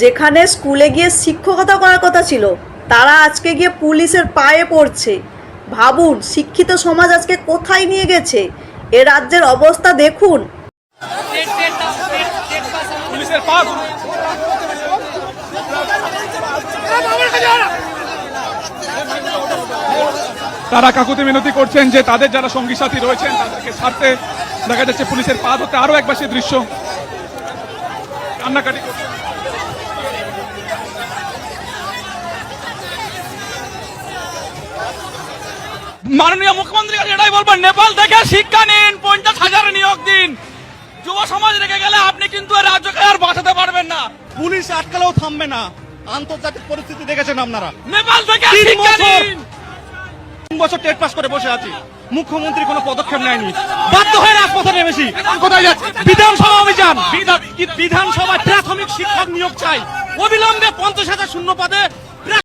যেখানে স্কুলে গিয়ে শিক্ষকতা করার কথা ছিল, তারা আজকে গিয়ে পুলিশের পায়ে পড়ছে। ভাবুন, শিক্ষিত সমাজ আজকে কোথায় নিয়ে গেছে? এ রাজ্যের অবস্থা দেখুন। তারা কাকুতি মিনতি করছেন যে তাদের যারা সঙ্গী সাথী রয়েছেন, তাদেরকে ছাড়তে দেখা যাচ্ছে পুলিশের পা ধরতে আরও একবার সেই দৃশ্য। কান্নাকাটি করছে। মাননীয় মুখ্যমন্ত্রী কাছে এটাই বলবেন নেপাল থেকে শিক্ষা নিন পঞ্চাশ হাজার নিয়োগ দিন। যুব সমাজ রেখে গেলে আপনি কিন্তু রাজ্যকে আর বাঁচাতে পারবেন না। পুলিশ আটকালেও থামবে না। আন্তর্জাতিক পরিস্থিতি দেখেছেন আপনারা। নেপাল থেকে শিক্ষা। নিন। তিন বছর টেট পাস করে বসে আছি। মুখ্যমন্ত্রী কোনো পদক্ষেপ নেয়নি। বাধ্য হয়ে রাজপথে নেমেছি। কোথায় যাচ্ছে? বিধানসভা অভিযান বিধানসভায় প্রাথমিক শিক্ষক নিয়োগ চাই। অবিলম্বে পঞ্চাশ হাজার শূন্য পদে